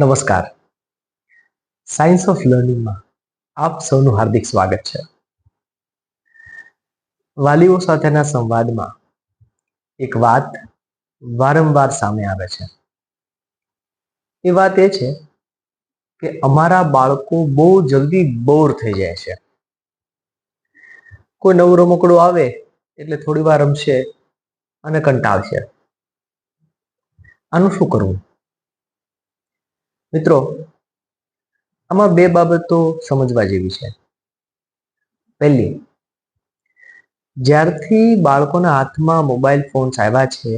નમસ્કાર. Science of લર્નિંગમાં આપ સૌનું હાર્દિક સ્વાગત છે. વાલીઓ સાથેના સંવાદમાં એક વાત વારંવાર સામે આવે છે. એ વાત એ છે કે અમારા બાળકો બહુ જલ્દી બોર થઈ જાય છે. કોઈ નવું રમકડું આવે એટલે થોડી વાર રમશે અને કંટાળશે. આનું શું કરવું? મિત્રો, આમાં બે બાબતો સમજવા જેવી છે. પહેલી, જ્યારથી બાળકોના હાથમાં મોબાઈલ ફોન્સ આવ્યા છે,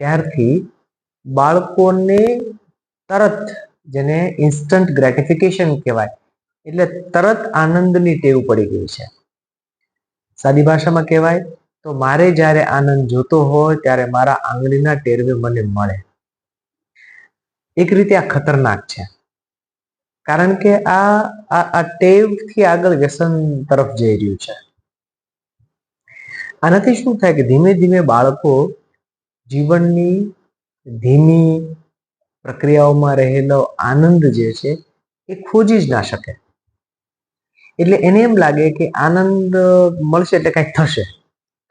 ત્યારથી બાળકોને તરત જેને ઇન્સ્ટન્ટ ગ્રેટિફિકેશન કહેવાય, એટલે તરત આનંદની ટેવ પડી ગઈ છે. સાદી ભાષામાં કહેવાય, તો મારે જ્યારે આનંદ જોતો હોય, ત્યારે મારા આંગળીના ટેરવે મને મળે. એક રીતે આ ખતરનાક છે. કારણ કે આ આ ટેવથી આગળ વ્યસન તરફ જઈ રહ્યું છે. આનાથી શું થાય કે ધીમે ધીમે બાળકો જીવનની ધીમી પ્રક્રિયાઓમાં રહેલો આનંદ જે છે એ ખોજી જ ના શકે. એટલે એને એમ લાગે કે આનંદ મળશે એટલે કંઈક થશે.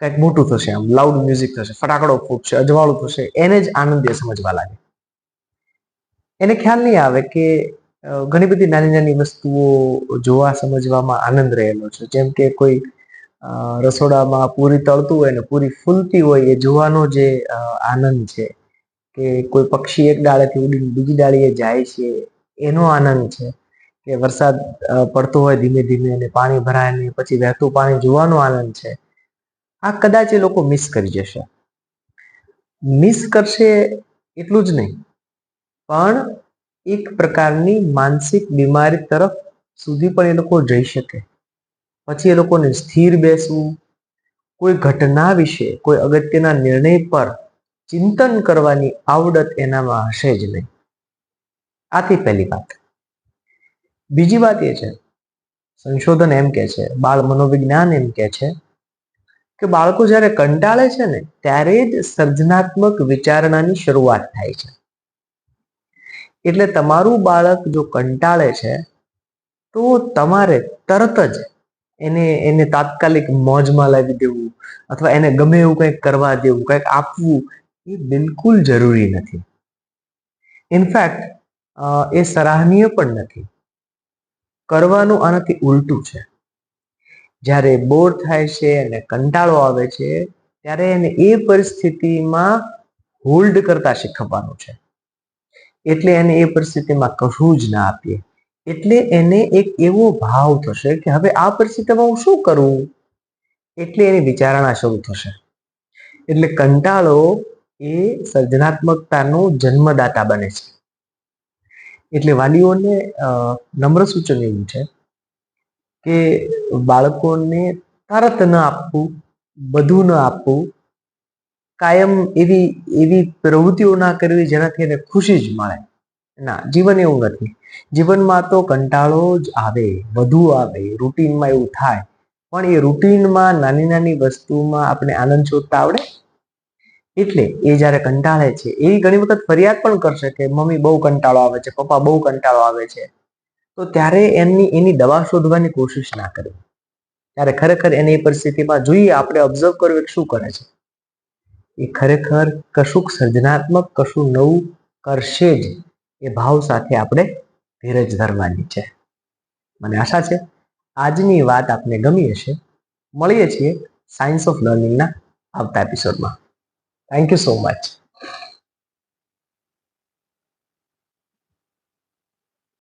કંઈક મોટું થશે આમ લાઉડ મ્યુઝિક થશે, ફટાકડો ફૂટશે, અજવાળું થશે, એને જ આનંદ સમજવા લાગે. એને ખ્યાલ નહીં આવે કે ઘણી બધી નાની નાની વસ્તુઓ જોવા સમજવામાં આનંદ રહેલો છે. જેમ કે કોઈ રસોડામાં પૂરી તળતું હોય ને પૂરી ફૂલતી હોય, એ જોવાનો જે આનંદ છે કે કોઈ પક્ષી એક ડાળેથી ઉડીને બીજી ડાળીએ જાય છે, એનો આનંદ છે કે વરસાદ પડતો હોય ધીમે ધીમે અને પાણી ભરાય ને પછી વહેતું પાણી જોવાનો આનંદ છે. આ કદાચ એ લોકો મિસ કરી જશે. મિસ કરશે એટલું જ નહીં. પણ એક પ્રકારની માનસિક બીમારી તરફ સુધી પણ એ લોકો જઈ શકે. પછી એ લોકોને સ્થિર બેસવું, કોઈ ઘટના વિશે, કોઈ અગત્યના નિર્ણય પર ચિંતન કરવાની આવડત એનામાં હશે જ નહીં. આથી પહેલી વાત. બીજી વાત એ છે, સંશોધન એમ કે છે, બાળ મનોવિજ્ઞાન એમ કે છે, કે બાળકો જ્યારે કંટાળે છે ને, ત્યારે જ સર્જનાત્મક વિચારણાની શરૂઆત થાય છે. એટલે તમારું બાળક જો કંટાળે છે, તો તમારે તરત જ એને એને તાત્કાલિક મોજમાં લાવી દેવું અથવા એને ગમે એવું કંઈક કરવા દેવું, કંઈક આપવું એ બિલકુલ જરૂરી નથી. ઇનફેક્ટ એ સરાહનીય પણ નથી. કરવાનું આનાથી ઉલટું છે. જ્યારે બોર થાય છે અને કંટાળો આવે છે, ત્યારે એને એ પરિસ્થિતિમાં હોલ્ડ કરતા શીખવવાનું છે. એટલે એને એ પરિસ્થિતિમાં કશું જ ના આપીએ. એટલે એને એક એવો ભાવ થશે કે હવે આ પરિસ્થિતિમાં હું શું કરું? એટલે એની વિચારણા શરૂ થશે. એટલે કંટાળો એ સર્જનાત્મકતાનો જન્મદાતા બને છે. એટલે વાલીઓને નમ્ર સૂચન એવું છે કે બાળકોને તરત ન આપવું, બધું ન આપવું કાયમ એવી એવી પ્રવૃત્તિઓ ના કરવી જેનાથી એને ખુશી જ મળે. ના, જીવન એવું નથી. જીવનમાં તો કંટાળો જ આવે, વધુ આવે, રૂટીનમાં એવું થાય. પણ એ રૂટીનમાં નાની નાની વસ્તુમાં આપણે આનંદ શોધતા આવડે? એટલે એ જ્યારે કંટાળે છે, એ ઘણી વખત ફરિયાદ પણ કરશે કે, મમ્મી, બહુ કંટાળો આવે છે, પપ્પા, બહુ કંટાળો આવે છે. તો ત્યારે એમની, એની દવા શોધવાની કોશિશ ના કરવી ત્યારે ખરેખર એની પરિસ્થિતિમાં જોઈએ, આપણે ઓબ્ઝર્વ કરવું શું કરે છે. એ ખરેખર કશુંક સર્જનાત્મક કશું નવું કરશે જ. એ ભાવ સાથે આપણે ધીરજ ધરવાની છે. મને આશા છે, આજની વાત આપને ગમી હશે. મળીએ છીએ સાયન્સ ઓફ લર્નિંગના આવતા એપિસોડમાં થેન્ક યુ સો મચ